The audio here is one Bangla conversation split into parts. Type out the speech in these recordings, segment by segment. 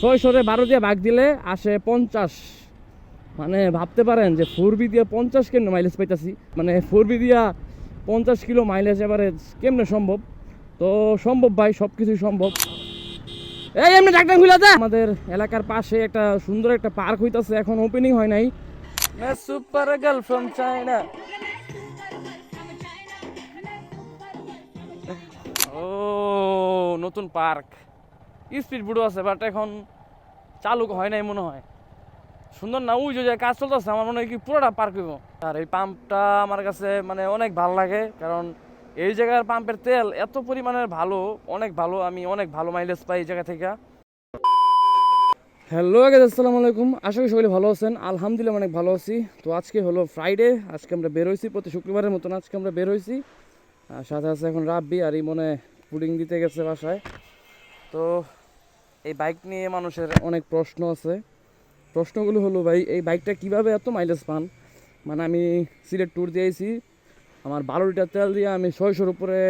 ছয়শোরে বারো দিয়ে ভাগ দিলে আসে পঞ্চাশ। মানে ভাবতে পারেন যে ফোর বি দিয়ে পঞ্চাশ কেমনে মাইলেজ পাইতেছি? মানে ফোর বি দিয়া পঞ্চাশ কিলো মাইলেজ এবারে কেমনে সম্ভব? তো সম্ভব ভাই সব কিছুই সম্ভব। এই এমনি ডাক্তার খুলে দে। আমাদের এলাকার পাশে একটা সুন্দর একটা পার্ক হইতাছে এখন ওপেনিং হয় নাই। Super girl from China. ও নতুন পার্ক। স্পিড বুডো আছে বাট এখন চালু হয় নাই মনে হয়। সুন্দর না? ওই যে কাজ চলতেছে, আমার মনে হয় কি পুরোটা পার্ক হইব আর এই পাম্পটা আমার কাছে মানে অনেক ভালো লাগে, কারণ এই জায়গার পাম্পের তেল এত পরিমাণের ভালো, অনেক ভালো, আমি অনেক ভালো মাইলেজ পাই এই জায়গা থেকে। হ্যালো আগে আসসালামু আলাইকুম। আশা করি সকলে ভালো আছেন। আলহামদুলিল্লাহ অনেক ভালো আছি। তো আজকে হলো ফ্রাইডে আজকে আমরা বের হয়েছি, প্রতি শুক্রবারের মতন আজকে আমরা বের হয়েছি। আর সাথে আছে এখন রাব্বি, আর এই মনে পুডিং দিতে গেছে বাসায়। তো এই বাইক নিয়ে মানুষের অনেক প্রশ্ন আছে। প্রশ্নগুলো হলো, ভাই, এই বাইকটা কীভাবে এত মাইলেজ পান? মানে আমি সিলেট ট্যুর দিয়েছি আমার বারো লিটার তেল দিয়ে আমি ছয়শোর উপরে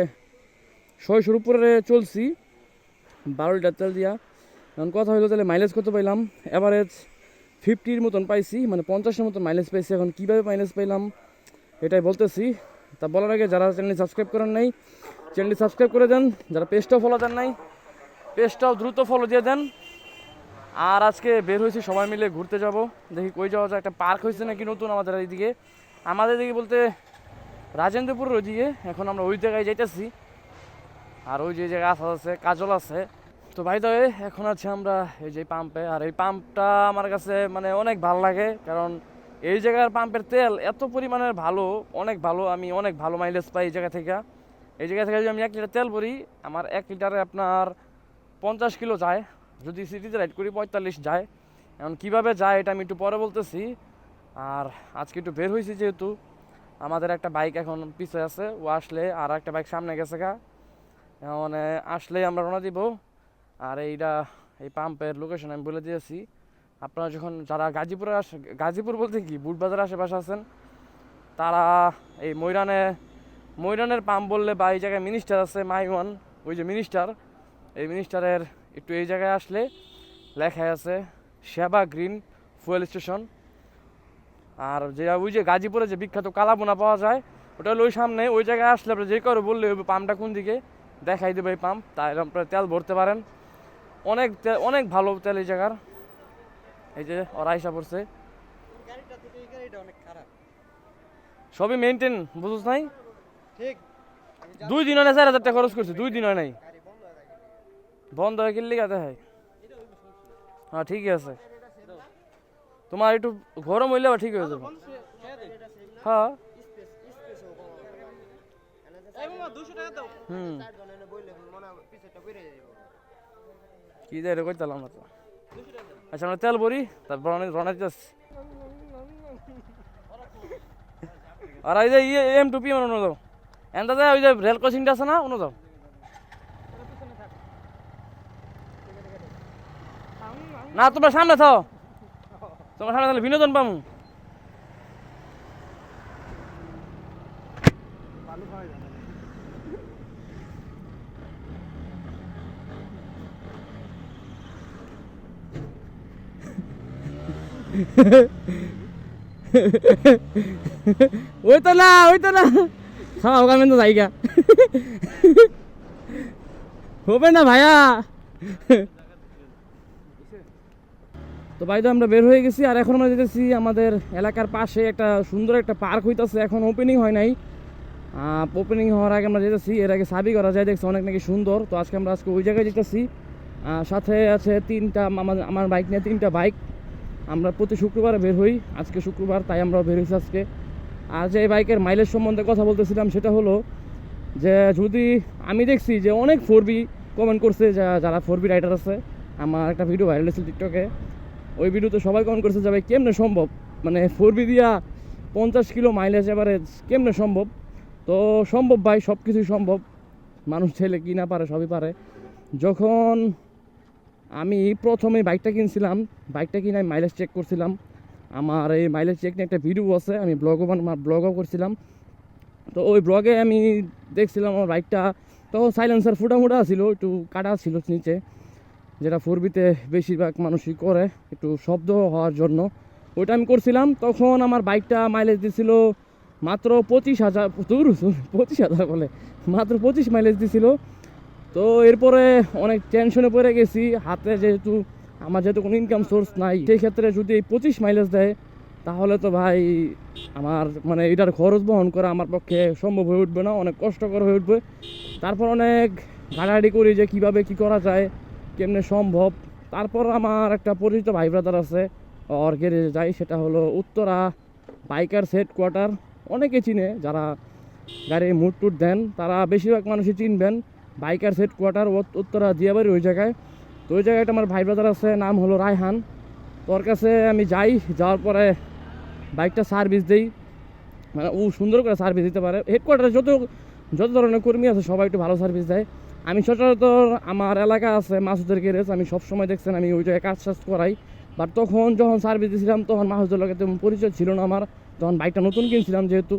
ছয়শোর উপরে চলছি। বারো লিটার তেল দিয়া। এখন কথা হলো, তাহলে মাইলেজ কত পাইলাম? অ্যাভারেজ ফিফটির মতন পাইছি মানে পঞ্চাশের মতন মাইলেজ পাইছি। এখন কীভাবে মাইলেজ পাইলাম? এটাই বলতেছি। তা বলার আগে যারা চ্যানেলটি সাবস্ক্রাইব করেন নাই চ্যানেলটি সাবস্ক্রাইব করে দেন। যারা পেজটাও ফলো দেন নাই পেজটাও দ্রুত ফলো দিয়ে দেন। আর আজকে বের হয়েছি, সবাই মিলে ঘুরতে যাব। দেখি কই যাওয়া যায়। একটা পার্ক হয়েছে নাকি নতুন আমাদের এইদিকে আমাদের দিকে বলতে রাজেন্দ্রপুরের ওইদিকে। এখন আমরা ওই জায়গায় যাইতেছি। আর ওই যে জায়গায় আছে কাজল আছে। তো ভাই তো এখন আছে আমরা এই যে পাম্পে আর এই পাম্পটা আমার কাছে মানে অনেক ভালো লাগে। কারণ এই জায়গার পাম্পের তেল এত পরিমাণের ভালো, অনেক ভালো, আমি অনেক ভালো মাইলেজ পাই এই জায়গা থেকে। এই জায়গা থেকে যদি আমি এক লিটার তেল ভরি, আমার এক লিটারে আপনার পঞ্চাশ কিলো যায়, যদি সিটিতে রাইড করি পঁয়তাল্লিশ যায়। এখন কীভাবে যায় এটা আমি একটু পরে বলতেছি। আর আজকে একটু বের হয়েছি যেহেতু, আমাদের একটা বাইক এখন পিছে আছে, ও আসলে আর একটা বাইক সামনে গেছে গা। মানে আসলেই আমরা রওনা দিব। আর এইটা এই পাম্পের লোকেশন আমি বলে দিয়েছি। আপনারা যখন যারা গাজীপুরে আস, গাজীপুর বলতে কি বুটবাজার আশেপাশে আছেন, তারা এই ময়রানে, ময়রানের পাম্প বললে বা এই জায়গায় মিনিস্টার আছে মাইওয়ান, ওই যে মিনিস্টার এই মিনিস্টারের একটু এই জায়গায় আসলে লেখা আছে সেবা গ্রিন ফুয়েল স্টেশন আর যে ওই যে গাজীপুরে যে বিখ্যাত কালাবোনা পাওয়া যায় ওটা হলো ওই সামনে ওই জায়গায় আসলে আপনি যে কারও বললে ওই পাম্পটা কোন দিকে দেখাই দেবে এই পাম্প তাই আপনারা তেল ভরতে পারেন। অনেক অনেক ভালো তেল এই জায়গার। এই যে ওরা আইসা পড়ছে। সবই মেনটেন বুঝছ নাই? ঠিক। দুই দিন হয় না চার হাজার টাকা খরচ করছে দুই দিন হয় নাই। বন্ধ হয়ে গেলে গাতে হয়। হ্যাঁ ঠিকই আছে। তোমার একটু গরম হইলে ঠিক হয়ে যাবে। হ্যাঁ। এই মামা 200 টাকা দাও হুম। চার জনে বইলে পিছেরটা বেড়ে যাবে কি যাই রে কইতালাম না তো। আচ্ছা আমরা তেল ভরি, তারপর অনেক রওনা দিতেছি আর এই যে ইয়ে এম টুপি মানে অনু দাও। এনটা যে ওই যে রেল ক্রসিংটা আছে না অনু দাও। না, তোমরা সামনে থাও। তোমার সামনে তাহলে বিনোদন পামু। ওই তো না, ওই তো না। খাওয়া ওখানে তো জায়গা। হবে না ভাইয়া। তো তো আমরা বের হয়ে গেছি আর এখন আমরা যেতেছি আমাদের এলাকার পাশে একটা সুন্দর একটা পার্ক হইতাছে। এখন ওপেনিং হয় নাই। ওপেনিং হওয়ার আগে আমরা যেতেছি, এর আগে সাবি করা যায়, দেখছি অনেক নাকি সুন্দর। তো আজকে আমরা আজকে ওই জায়গায় যেতেছি। সাথে আছে তিনটা, আমার আমার বাইক নিয়ে তিনটা বাইক। আমরা প্রতি শুক্রবারে বের হই, আজকে শুক্রবার, তাই আমরা বের হয়েছি আজকে। আর যে বাইকের মাইলেজ সম্বন্ধে কথা বলতেছিলাম, সেটা হলো যে যদি আমি দেখছি যে অনেক ফোর বি কমেন্ট করছে যারা ফোর বি রাইডার আছে। আমার একটা ভিডিও ভাইরাল হয়েছিল টিকটকে ওই ভিডিওতে সবাই কমেন্ট করছে যে ভাই কেমনে সম্ভব? মানে ফোর বি দিয়া পঞ্চাশ কিলো মাইলেজ এভারেজ কেমনে সম্ভব? তো সম্ভব ভাই সব কিছুই সম্ভব। মানুষ ছেলে কি না পারে, সবই পারে। যখন আমি প্রথমে বাইকটা কিনছিলাম বাইকটা কিনে আমি মাইলেজ চেক করছিলাম। আমার এই মাইলেজ চেক নিয়ে একটা ভিডিও আছে, আমি ব্লগও ব্লগও করছিলাম। তো ওই ব্লগে আমি দেখছিলাম আমার বাইকটা তখন সাইলেন্সার ফুটা ফুটা ছিল, একটু কাটা ছিল নিচে। যেটা ফোরবিতে বেশিরভাগ মানুষই করে, একটু শব্দ হওয়ার জন্য। ওইটা আমি করছিলাম, তখন আমার বাইকটা মাইলেজ দিছিল মাত্র পঁচিশ হাজার, দূর পঁচিশ হাজার বলে, মাত্র পঁচিশ মাইলেজ দিছিল। তো এরপরে অনেক টেনশনে পড়ে গেছি, হাতে যেহেতু আমার যেহেতু কোনো ইনকাম সোর্স নাই, সেই ক্ষেত্রে যদি পঁচিশ মাইলেজ দেয়, তাহলে তো ভাই আমার মানে এটার খরচ বহন করা আমার পক্ষে সম্ভব হয়ে উঠবে না, অনেক কষ্টকর হয়ে উঠবে। তারপর অনেক ঘাটাঘাটি করি যে কীভাবে কি করা যায়। কেমনে সম্ভব? তারপর আমার একটা পরিচিত ভাই ব্রাদার আছে, ওর গ্যারেজে যাই, সেটা হলো উত্তরা বাইকার সেট কোয়ার্টার অনেকে চিনে, যারা গাড়ি মুট টুট দেন, তারা বেশিরভাগ মানুষই চিনবেন biker set quarter Uttara Diabari ওই জায়গায়। তো ওই জায়গাটা আমার ভাই ব্রাদার আছে, নাম হলো রায়হান। তোর কাছে আমি যাই, যাওয়ার পরে বাইকটা সার্ভিস দিই। মানে ও সুন্দর করে সার্ভিস দিতে পারে। হেডকোয়ার্টারে যত যত ধরনের কর্মী আছে, সবাই একটু ভালো সার্ভিস দেয়। আমি সচরাচর আমার এলাকা আছে, মাসুদের গ্যারেজ, আমি সবসময় দেখছেন আমি ওই জায়গায় কাজ টাজ করাই। বাট তখন যখন সার্ভিস দিয়েছিলাম তখন মাসুদের লোকের তেমন পরিচয় ছিল না আমার। তখন বাইকটা নতুন কিনছিলাম যেহেতু।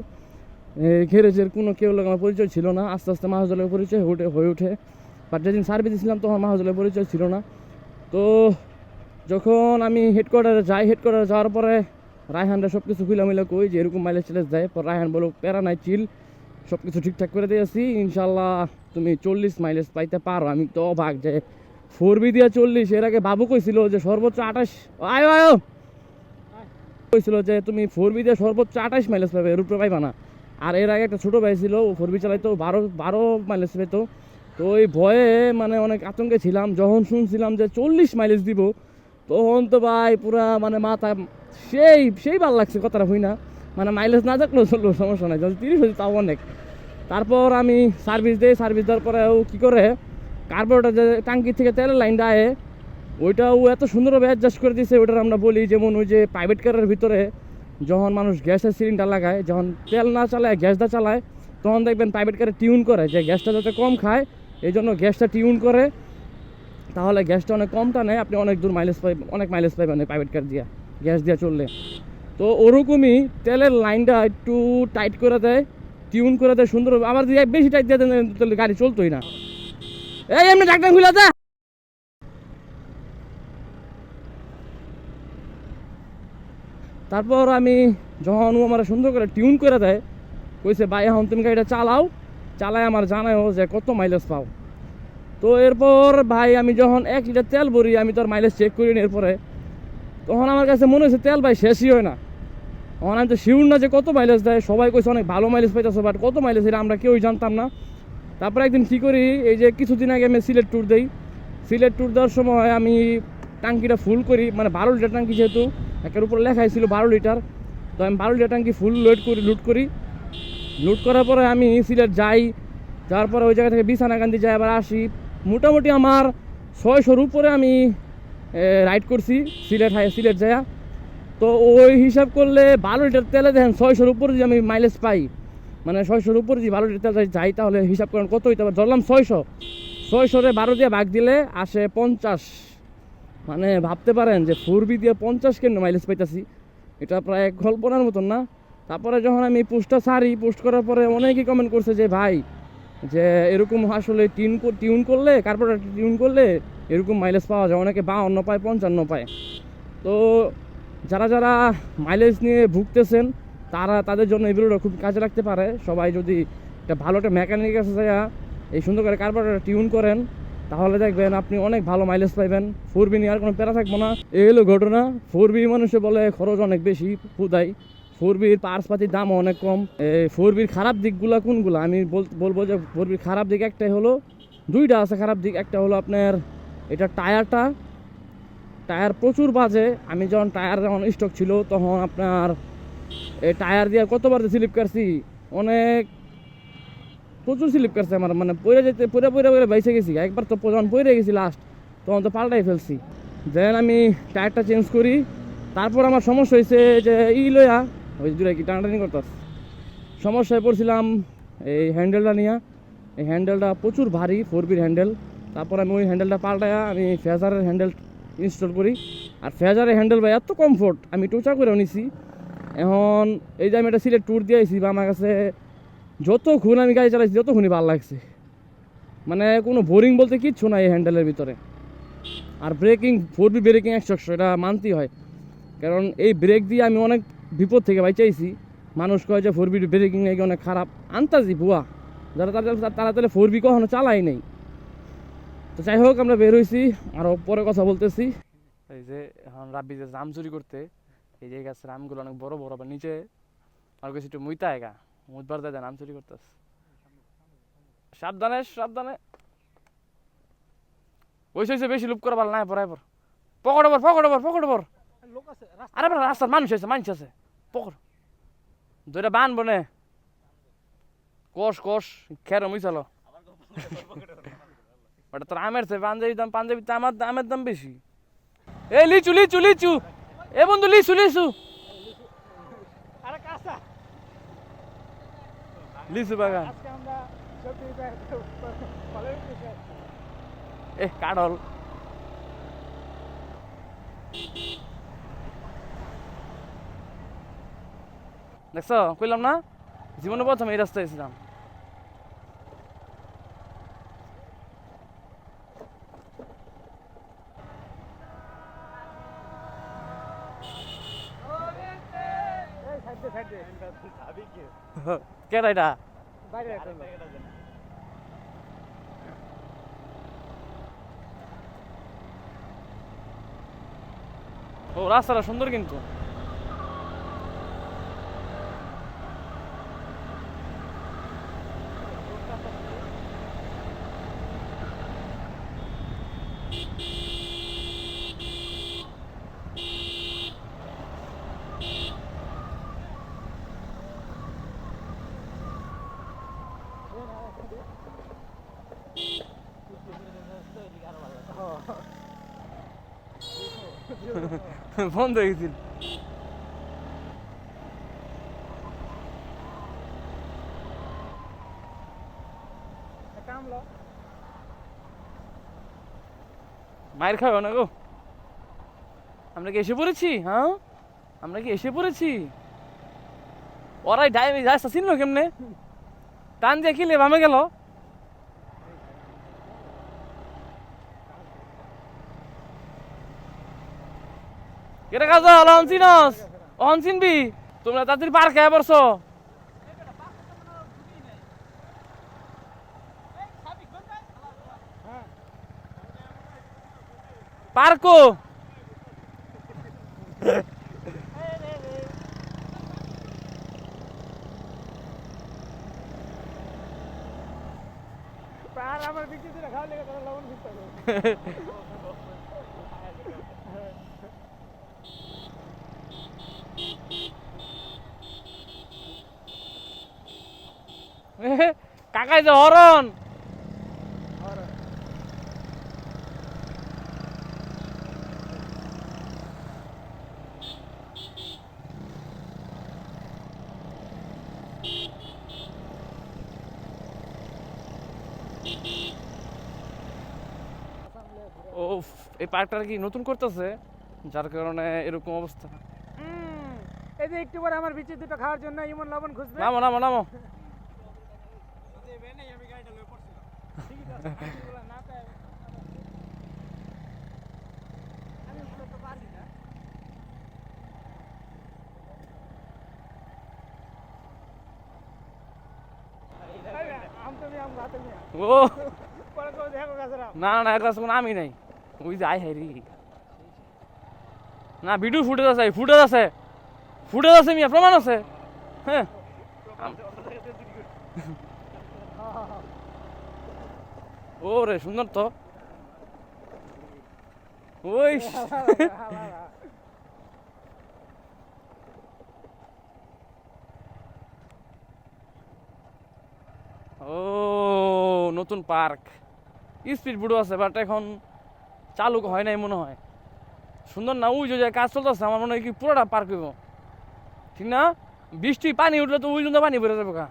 গ্যারেজের কোনো, কেউ লোক আমার পরিচয় ছিল না। আস্তে আস্তে মাসুদের পরিচয় হয়ে ওঠে হয়ে ওঠে। বাট যেদিন সার্ভিস দিয়েছিলাম তখন মাসুদের পরিচয় ছিল না। তো যখন আমি হেডকোয়ার্টারে যাই হেডকোয়ার্টারে যাওয়ার পরে রায়হানরা সব কিছু খুলামিলা কই যে এরকম মাইলেজ টেলেজ দেয়। পর রায়হান বলো প্যারা নাই চিল সব কিছু ঠিকঠাক করে দিয়েছি ইনশাল্লাহ তুমি চল্লিশ মাইলেজ পাইতে পারো। আমি তো অবাক যে ফোর বি দিয়া চল্লিশ, এর আগে বাবু কইছিল যে সর্বোচ্চ আঠাশ, আয়ো আয়ো। কইছিল যে তুমি ফোর বি দিয়ে সর্বোচ্চ আঠাশ মাইলেজ পাবে এর পাইবা না। আর এর আগে একটা ছোটো ভাই ছিল ফোর বি চালাইতো, বারো বারো মাইলেজ পেতো তো ওই ভয়ে মানে অনেক আতঙ্কে ছিলাম, যখন শুনছিলাম যে চল্লিশ মাইলেজ দিব, তখন তো ভাই পুরা মানে মাথা, সেই সেই ভালো লাগছে, কথাটা হই না। মানে মাইলেজ না থাকলেও চলল, সমস্যা নাই। তিরিশ হয়েছে তাও অনেক। তারপর আমি সার্ভিস দিই সার্ভিস দেওয়ার পরে ও কী করে কার্বোরেটার যে টাঙ্কি থেকে তেলের লাইনটা আয়ে ওইটা ও এত সুন্দরভাবে অ্যাডজাস্ট করে দিয়েছে ওইটার আমরা বলি যেমন ওই যে প্রাইভেট কারের ভিতরে যখন মানুষ গ্যাসের সিলিন্ডার লাগায়, যখন তেল না চালায় গ্যাসটা চালায়, তখন দেখবেন প্রাইভেট কারে টিউন করে যে গ্যাসটা যাতে কম খায়, এই জন্য গ্যাসটা টিউন করে, তাহলে গ্যাসটা অনেক কম টানে, আপনি অনেক দূর মাইলেজ পাই, অনেক মাইলেজ পাইবেন প্রাইভেট কার দিয়া, গ্যাস দিয়া চললে। তো ওরকমই তেলের লাইনটা একটু টাইট করে দেয় টিউন করে দেয়, সুন্দর আবার যদি বেশি টাইট দিয়ে দেন, তাহলে গাড়ি চলতোই না। এই, এমনি ডাক্তার খুলে দে। তারপর আমি যখন ও আমার সুন্দর করে টিউন করে দেয়, কইছে, ভাই, এখন তুমি গাড়িটা চালাও। চালায় আমার জানাও যে কত মাইলেজ পাও। তো এরপর ভাই, আমি যখন এক লিটার তেল ভরি, আমি তোর মাইলেজ চেক করি এরপরে। তখন আমার কাছে মনে হচ্ছে তেল ভাই শেষই হয় না। তখন তো শিউর না যে কত মাইলেজ দেয়, সবাই কইছে অনেক ভালো মাইলেজ পাইতেছে বাট কত মাইলেজ এটা আমরা কেউই জানতাম না। তারপরে একদিন কী করি, এই যে কিছুদিন আগে আমি সিলেট ট্যুর দেই। সিলেট ট্যুর দেওয়ার সময় আমি টাঙ্কিটা ফুল করি মানে বারো লিটার টাঙ্কি যেহেতু, একের উপর লেখা ছিল বারো লিটার তো আমি বারো লিটার টাঙ্কি ফুল লোড করি লুট করি। লুট করার পরে আমি সিলেট যাই, যাওয়ার পরে ওই জায়গা থেকে বিছানাকান্দি যাই, আবার আসি। মোটামুটি আমার ছয়শোর উপরে আমি রাইড করছি, সিলেট হাই সিলেট যায়া। তো ওই হিসাব করলে বারো লিটার তেলে দেখেন ছয়শোর উপরে যদি আমি মাইলেজ পাই মানে ছয়শোর উপরে যদি বারো লিটার তেল যাই, তাহলে হিসাব করেন কত হইতে পারে? ধরলাম ছয়শো। ছয়শোরে বারো দিয়ে ভাগ দিলে আসে পঞ্চাশ। মানে ভাবতে পারেন যে ফোর বি দিয়ে পঞ্চাশ কেন মাইলেজ পাইতেছি? এটা প্রায় কল্পনার মতন না। তারপরে যখন আমি পোস্টটা সারি পোস্ট করার পরে অনেকেই কমেন্ট করছে যে, ভাই, যে এরকম আসলে টিউন টিউন করলে কার্বোরেটর টিউন করলে এরকম মাইলেজ পাওয়া যায়। অনেকে বাউন্ন পায়, পঞ্চান্ন পায়। তো যারা যারা মাইলেজ নিয়ে ভুগতেছেন, তারা তাদের জন্য এই খুব কাজে লাগতে পারে। সবাই যদি একটা ভালো একটা মেকানিক কাছে যায় এই সুন্দর করে কার্বোরেটর টিউন করেন, তাহলে দেখবেন আপনি অনেক ভালো মাইলেজ পাইবেন। ফোর বি নিয়ে আর কোনো প্যারা থাকব না। এই হলো ঘটনা। ফোর বি মানুষে বলে খরচ অনেক বেশি পুদাই ফোর বির পার্স পাতির দাম অনেক কম। এই ফোর বির খারাপ দিকগুলো কোনগুলো? আমি বল- বলব যে ফোর বির খারাপ দিক একটাই হলো, দুইটা আছে খারাপ দিক। একটা হলো আপনার এটা টায়ারটা টায়ার প্রচুর বাজে। আমি যখন টায়ার যখন স্টক ছিল, তখন আপনার এই টায়ার দিয়ে কতবার যে স্লিপ কাটছি, অনেক প্রচুর স্লিপ কাটছে আমার মানে পড়ে যেতে পড়ে পড়ে পড়ে বাইসে গেছি। একবার তো যখন পড়ে গেছি লাস্ট তখন তো পাল্টাই ফেলছি। দেন আমি টায়ারটা চেঞ্জ করি। তারপর আমার সমস্যা হয়েছে যে ই লইয়া, ওই দূরে কি টানাটানি করতাস সমস্যায় পড়ছিলাম এই হ্যান্ডেলটা নিয়ে। এই হ্যান্ডেলটা প্রচুর ভারী ফোর বির হ্যান্ডেল তারপর আমি ওই হ্যান্ডেলটা পাল্টায়া আমি ফেজারের হ্যান্ডেল ইনস্টল করি। আর ফেজারের হ্যান্ডেল ভাই, এত কমফোর্ট আমি টোচা করে নিছি। এখন এই যে আমি একটা সিলেট ট্যুর দিয়েছি বা আমার কাছে যত যতক্ষণ আমি গাড়ি চালাইছি যত ততক্ষণই ভালো লাগছে। মানে কোনো বোরিং বলতে কিচ্ছু নাই এই হ্যান্ডেলের ভিতরে। আর ব্রেকিং ফোর বি ব্রেকিং একশো একশো, এটা মানতেই হয়। কারণ এই ব্রেক দিয়ে আমি অনেক বিপদ থেকে বাইচাইছি মানুষ কয় যে ফোর বি ব্রেকিং নাকি অনেক খারাপ। আনতাজি ভুয়া যারা তারা তারা তাহলে ফোর বি কখনো চালাই নেই। তো যাই হোক আমরা বের হয়েছি আরও পরে কথা বলতেছি। এই যে এখন রাব্বি যে জাম চুরি করতে এই যে গাছের আমগুলো অনেক বড় বড় আবার নিচে আর কাছে একটু মুইতা এগা। মুদবার দাদা নাম চুরি করতেছে সাবধানে সাবধানে। ওইসে ওইসে বেশি লুপ করা ভালো নাই পড়াই পর পকড় পর। পকড় পর পকড় পর লোক আরে রাস্তার মানুষ আছে মানুষ আছে। পকড় দুইটা বান বনে। কোষ কোষ খের মুইসালো ওটা তোর আমের চেয়ে পাঞ্জাবি দাম পাঞ্জাবি তো আমার আমের দাম বেশি। এই লিচু লিচু লিচু। এ, বন্ধু, লিচু লিচু। লিচু বাগান। এ, কাঠল। দেখছ? কইলাম না, জীবনে প্রথম এই রাস্তায় এসেছিলাম এই সাইডে সাইডে ভাবি কি কেডা। ও রাস্তাটা সুন্দর কিন্তু বন্ধ হয়ে গেছিল। মায়ের খাবে না গো। আমরা কি এসে পড়েছি? হ্যাঁ? আমরা কি এসে পড়েছি? ওরাই ডাইভে যাস কেমনে? টান দিয়ে কিলে বামে গেল? কেটে কাজ অন চিনস অন চিনবি তোমরা তাড়াতাড়ি পার খেয়ে পড়ছো। পার্কো আমার বিক্রি খাওয়া লেগে লবণ কাকাই যে হরন ও এই পার্কটা কি নতুন করতেছে? যার কারণে এরকম অবস্থা। হুম, এই যে একটু পরে আমার বিচি দুটো খাওয়ার জন্য ইমন লবণ খুঁজবে। নামো নামো নামো আম তুমি আম হাতে নিয়ে ও পরে তো দেখো গাছের আম না না একটা কোনো আমি নাই ওই যে আই হারি না ভিডিও ফুটেজ আছে ফুটেজ আছে ফুটেজ আছে মিয়া প্রমাণ আছে হ্যাঁ ও রে, সুন্দর তো। ওই ও, নতুন পার্ক। স্পিড বুড়ো আছে বাট এখন চালু হয় নাই মনে হয়। সুন্দর না, ওই যে যে কাজ চলতেছে, আমার মনে হয় কি পুরোটা পার্ক হইব। ঠিক না? বৃষ্টি, পানি উঠলে তো ওই জন্য পানি বেড়ে যাবে কা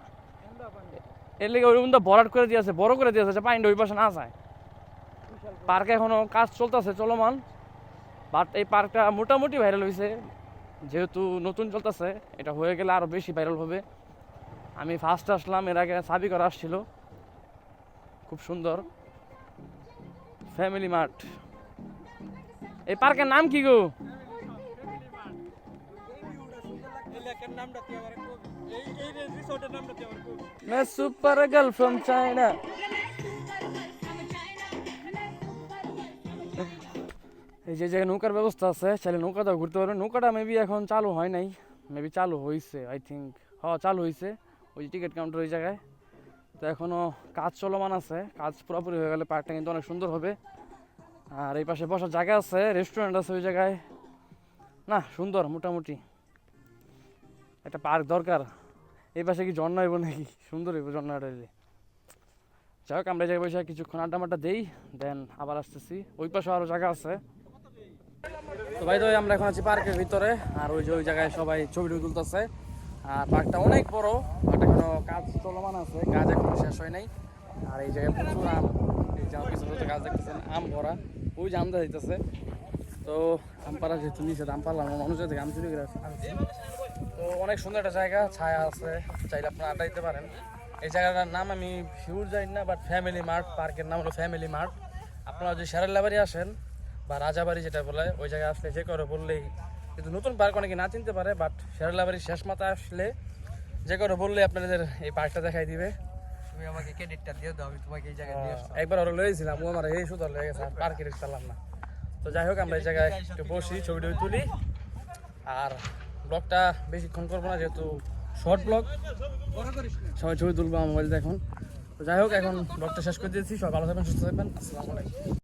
এর লেগে ওই জন্য ভরাট করে দিয়েছে বড় করে দিয়েছে যে পানিটা ওই পাশে না যায়। পার্কে এখনও কাজ চলতেছে চলমান। বাট এই পার্কটা মোটামুটি ভাইরাল হয়েছে যেহেতু নতুন চলতেছে এটা হয়ে গেলে আরও বেশি ভাইরাল হবে। আমি ফার্স্ট আসলাম এর আগে সাবি করা আসছিল। খুব সুন্দর। ফ্যামিলি মার্ট এই পার্কের নাম কি গো? मैं सुपर गर्ल फ्रॉम चाइना এই যে জায়গায় নৌকার ব্যবস্থা আছে চাইলে নৌকাটাও ঘুরতে পারবেন নৌকাটা মেবি এখন চালু হয় নাই মেবি চালু হয়েছে আই থিঙ্ক হ্যাঁ চালু হয়েছে ওই যে টিকিট কাউন্টার ওই জায়গায় তো এখনও কাজ চলমান আছে কাজ পুরোপুরি হয়ে গেলে পার্কটা কিন্তু অনেক সুন্দর হবে আর এই পাশে বসার জায়গা আছে রেস্টুরেন্ট আছে ওই জায়গায় না সুন্দর মোটামুটি একটা পার্ক দরকার। এই পাশে কি ঝর্ণা হইব নাকি? সুন্দর হইব ঝর্ণাটা হইলে। যাই হোক, আমরা জায়গায় বসে কিছুক্ষণ আড্ডা মাড্ডা দেই, দেন আবার আসতেছি। ওই পাশে আরও জায়গা আছে। তো ভাই তো আমরা এখন আছি পার্কের ভিতরে, আর ওই যে ওই জায়গায় সবাই ছবি টবি তুলতেছে। আর পার্কটা অনেক বড়, বাট এখনও কাজ চলমান আছে, কাজ এখনও শেষ হয় নাই। আর এই জায়গায় প্রচুর আম, এই যে গাছ দেখতেছেন, আম ভরা। ওই যে আমটা দিতেছে। তো আম পাড়া যেহেতু নিচে, আম পারলাম মানুষের থেকে আম চুরি করে তো অনেক সুন্দর একটা জায়গা ছায়া আছে চাইলে আপনারা আড্ডা দিতে পারেন। এই জায়গাটার নাম আমি ভিউর জানি না বাট ফ্যামিলি মার্ট পার্কের নাম হলো ফ্যামিলি মার্ট আপনারা যদি শেরাল্লাবাড়ি আসেন বা রাজাবাড়ি যেটা বলে ওই জায়গায় আসলে যে করে বললেই কিন্তু নতুন পার্ক অনেকে না চিনতে পারে বাট শেরাল্লাবাড়ির শেষ মাথায় আসলে যে করে বললে আপনাদের এই পার্কটা দেখাই দিবে। তুমি আমাকে ক্রেডিটটা দিয়ে দাও আমি তোমাকে এই জায়গায় নিয়ে আসলাম। একবার ওরা লয়েছিলাম ও আমার এই সুন্দর লেগে গেছে পার্কে না। তো যাই হোক আমরা এই জায়গায় একটু বসি ছবি টবি তুলি আর ব্লগটা বেশিক্ষণ করব না, যেহেতু শর্ট ব্লগ। সবাই ছবি তুলবো আমার মোবাইল এখন। যাই হোক, এখন ব্লগটা শেষ করে দিয়েছি। সবাই ভালো থাকবেন, সুস্থ থাকবেন। আসসালামু আলাইকুম।